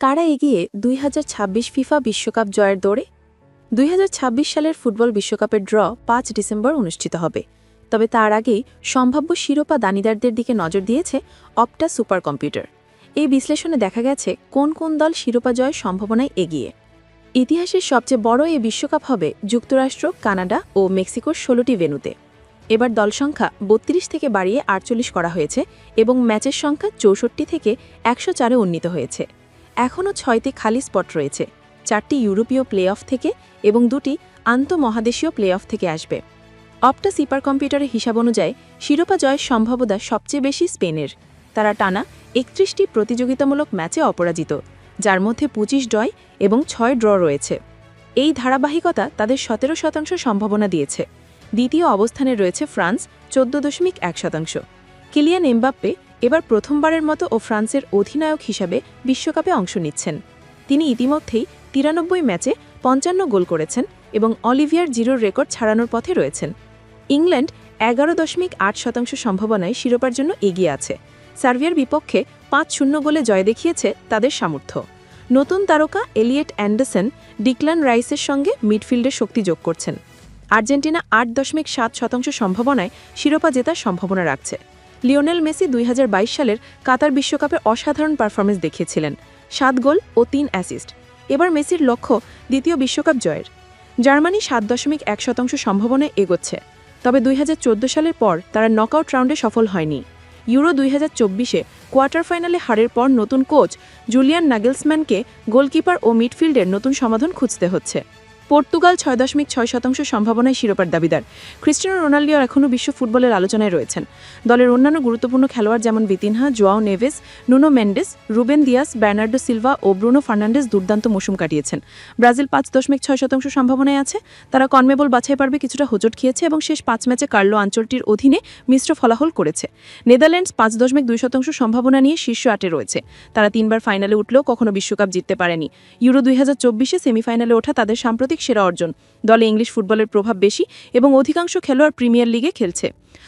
কারা এগিয়ে দুই হাজার ছাব্বিশ ফিফা বিশ্বকাপ জয়ের দৌড়ে? দুই হাজার ছাব্বিশ সালের ফুটবল বিশ্বকাপের ড্র পাঁচ ডিসেম্বর অনুষ্ঠিত হবে। তবে তার আগেই সম্ভাব্য শিরোপা দানিদারদের দিকে নজর দিয়েছে অপটা সুপার কম্পিউটার এই বিশ্লেষণে দেখা গেছে কোন কোন দল শিরোপা জয়ের সম্ভাবনায় এগিয়ে। ইতিহাসের সবচেয়ে বড় এই বিশ্বকাপ হবে যুক্তরাষ্ট্র, কানাডা ও মেক্সিকোর ষোলোটি ভেন্যুতে। এবার দল সংখ্যা বত্রিশ থেকে বাড়িয়ে আটচল্লিশ করা হয়েছে এবং ম্যাচের সংখ্যা চৌষট্টি থেকে একশো চারে উন্নীত হয়েছে। এখনও ছয়টি খালি স্পট রয়েছে, চারটি ইউরোপীয় প্লে অফ থেকে এবং দুটি আন্তঃমহাদেশীয় প্লে অফ থেকে আসবে। অপটা সুপার কম্পিউটারের হিসাব অনুযায়ী শিরোপা জয়ের সম্ভাবনা সবচেয়ে বেশি স্পেনের। তারা টানা একত্রিশটি প্রতিযোগিতামূলক ম্যাচে অপরাজিত, যার মধ্যে পঁচিশ জয় এবং ছয় ড্র রয়েছে। এই ধারাবাহিকতা তাদের সতেরো শতাংশ সম্ভাবনা দিয়েছে। দ্বিতীয় অবস্থানে রয়েছে ফ্রান্স, চোদ্দ দশমিক এক শতাংশ। কিলিয়ান এমবাপ্পে এবার প্রথমবারের মতো ও ফ্রান্সের অধিনায়ক হিসাবে বিশ্বকাপে অংশ নিচ্ছেন। তিনি ইতিমধ্যেই তিরানব্বই ম্যাচে পঞ্চান্ন গোল করেছেন এবং অলিভিয়ার জিরোর রেকর্ড ছাড়ানোর পথে রয়েছেন। ইংল্যান্ড এগারো দশমিক আট শতাংশ সম্ভাবনায় শিরোপার জন্য এগিয়ে আছে। সার্বিয়ার বিপক্ষে পাঁচ শূন্য গোলে জয় দেখিয়েছে তাদের সামর্থ্য। নতুন তারকা এলিয়েট অ্যান্ডারসন ডিক্লান রাইসের সঙ্গে মিডফিল্ডের শক্তি যোগ করছেন। আর্জেন্টিনা আট দশমিক সাত শতাংশ সম্ভাবনায় শিরোপা জেতার সম্ভাবনা রাখছে। লিওনেল মেসি দুই হাজার বাইশ সালের কাতার বিশ্বকাপে অসাধারণ পারফরমেন্স দেখিয়েছিলেন। সাত গোল ও তিন অ্যাসিস্ট। এবার মেসির লক্ষ্য দ্বিতীয় বিশ্বকাপ জয়ের। জার্মানি সাত দশমিক এক শতাংশ সম্ভাবনায় এগোচ্ছে। তবে দুই হাজার চোদ্দ সালের পর তারা নকআউট রাউন্ডে সফল হয়নি। ইউরো দুই হাজার চব্বিশে কোয়ার্টার ফাইনালে হারের পর নতুন কোচ জুলিয়ান নাগেলসম্যানকে গোলকিপার ও মিডফিল্ডের নতুন সমাধান খুঁজতে হচ্ছে। পর্তুগাল ছয় দশমিক ছয় শতাংশ সম্ভাবনায় শিরোপার দাবিদার। ক্রিস্টিয়ানো রোনাল্ডিও এখনও বিশ্ব ফুটবলের আলোচনায় রয়েছেন। দলের অন্যান্য গুরুত্বপূর্ণ খেলোয়াড় যেমন Vitinha, Joao Neves, Nuno Mendes, Ruben Dias Bernardo Silva ও ব্রুনো ফার্নান্ডেস দুর্দান্ত মৌসুম কাটিয়েছেন। ব্রাজিল পাঁচ দশমিক ছয় শতাংশ সম্ভাবনায় আছে। তারা কনমেবল বাছাই পারবে কিছুটা হোঁচট খেয়েছে এবং শেষ পাঁচ ম্যাচে কার্লো অঞ্চলটির অধীনে মিশ্র ফলাফল করেছে। নেদারল্যান্ডস পাঁচ দশমিক দুই শতাংশ সম্ভাবনা নিয়ে শীর্ষ আটে রয়েছে। তারা তিনবার ফাইনালে উঠলেও কখনো বিশ্বকাপ জিততে পারেনি। ইউরো দুই হাজার চব্বিশে সেমিফাইনালে ওঠা তাদের সাম্প্রতিক সেরা অর্জন। দলে ইংলিশ ফুটবলের প্রভাব বেশি এবং অধিকাংশ খেলোয়াড় প্রিমিয়ার লিগে খেলছে।